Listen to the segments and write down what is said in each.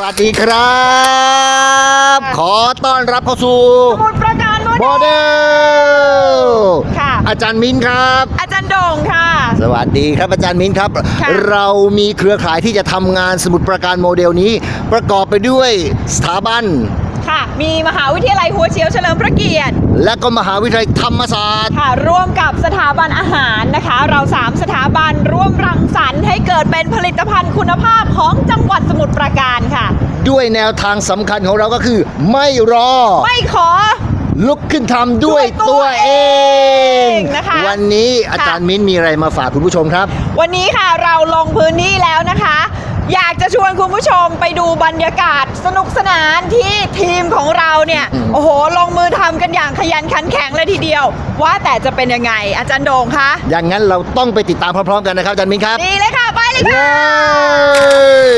สวัสดีครับ ขอต้อนรับเข้าสู่สมุดประการโมโมเดลเดลค่ะ อาจารย์มิ้นครับ อาจารย์โด่งค่ะ สวัสดีครับอาจารย์มิ้นครับ ค่ะ เรามีเครือข่ายที่จะทำงานสมุดประการโมเดลนี้ ประกอบไปด้วยสถาบัน ค่ะ มีมหาวิทยาลัยหัวเฉียวเฉลิมพระเกียรติ และก็มหาวิทยาลัยธรรมศาสตร์ ค่ะ ร่วมกับสถาบันอาหารนะคะ เรา 3 สถาบันร่วมรังสรรค์ให้เกิดเป็นผลิตภัณฑ์คุณภาพของจังหวัดสมุทรปราการค่ะ ด้วยแนวทางสำคัญของเราก็คือ ไม่รอ ไม่ขอ ลุกขึ้นทำด้วยด้วยตัตัววเอเองงนะคะวันนี้อาจารย์มิ้นมีอะไรมาฝากคุณผู้ชมครับ วันนี้ค่ะเราลงพื้นที่แล้วนะคะ อยากจะชวนคุณผู้ชมไปดูบรรยากาศสนุกสนานที่ทีมของเราเนี่ย อืม โอ้โห ลงมือทำกันอย่างขยันขันแข็งเลยทีเดียว ว่าแต่จะเป็นยังไง อาจารย์โด่งคะอย่างนั้นเราต้องไปติดตามพร้อมๆกันนะครับอาจารย์มิ้นครับ ดีเลยค่ะ ไปเลยเลค่ะย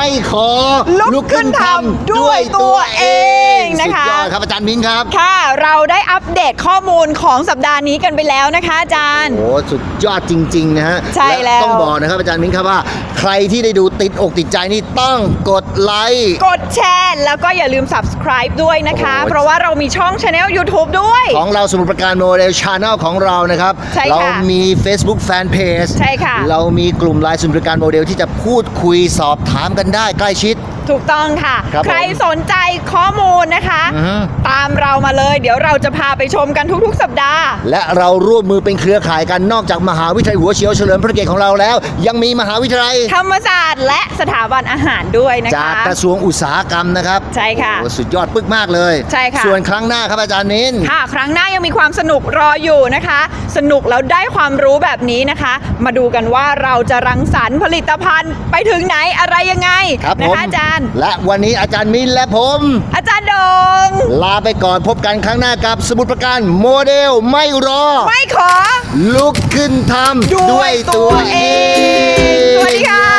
ไม่ขอลุกขึ้นทำด้วยตัวเองสุนะคะดยอดครับอาจารย์มิ้นครับ ค่ะ เราได้อัปเดตข้อมูลของสัปดาห์นี้กันไปแล้วนะคะอาจารย์ โอ้สุดยอดจริง ๆ นะฮะใช่แล้วต้องบอกนะครับอาจารย์มิ้นครับว่า ใครที่ได้ดูติดอกติดใจนี่ต้องกดไลค์ กดแชร์แล้วก็อย่าลืม subscribe ด้วยนะคะ โอ้โหเพราะว่าเรามีช่อง channel YouTube ด้วย ของเราสมุดประการโมเดลชาแนลของเรานะครับ ใช่ค่ะเรามี Facebook Fanpage ใช่ค่ะ เรามีกลุ่มไลน์สมุดประการโมเดลที่จะพูดคุยสอบถามกันได้ใกล้ชิด ถูกต้องค่ะ ครับผมใครสนใจข้อมูลนะคะ อือฮึตามเรามาเลย เดี๋ยวเราจะพาไปชมกันทุกๆ สัปดาห์ และเราร่วมมือเป็นเครือข่ายกันนอกจากมหาวิทยาลัยหัวเฉียวเฉลิมพระเกียรติของเราแล้ว ยังมีมหาวิทยาลัยธรรมศาสตร์และสถาบันอาหารด้วยนะจากคะ กระทรวงอุตสาหกรรมนะครับใช่ค่ะโอ้สุดยอดปึ๊กมากเลยใช่ค่ะ ส่วนครั้งหน้าครับอาจารย์มิ้นค่ะ ครั้งหน้ายังมีความสนุกรออยู่นะคะ สนุกแล้วได้ความรู้แบบนี้นะคะ มาดูกันว่าเราจะรังสรรค์ผลิตภัณฑ์ไปถึงไหนอะไรยังไงครับนะผมคะอาจารย์ และวันนี้อาจารย์มิ้นและผม อาจารย์โดง ลาไปไปก่อนพบกันครั้งหน้ากับสมุดประการโมเดลไม่รอ ไม่ขอ ลุกขึ้นทำด้วยตัวเอง สวัสดีค่ะ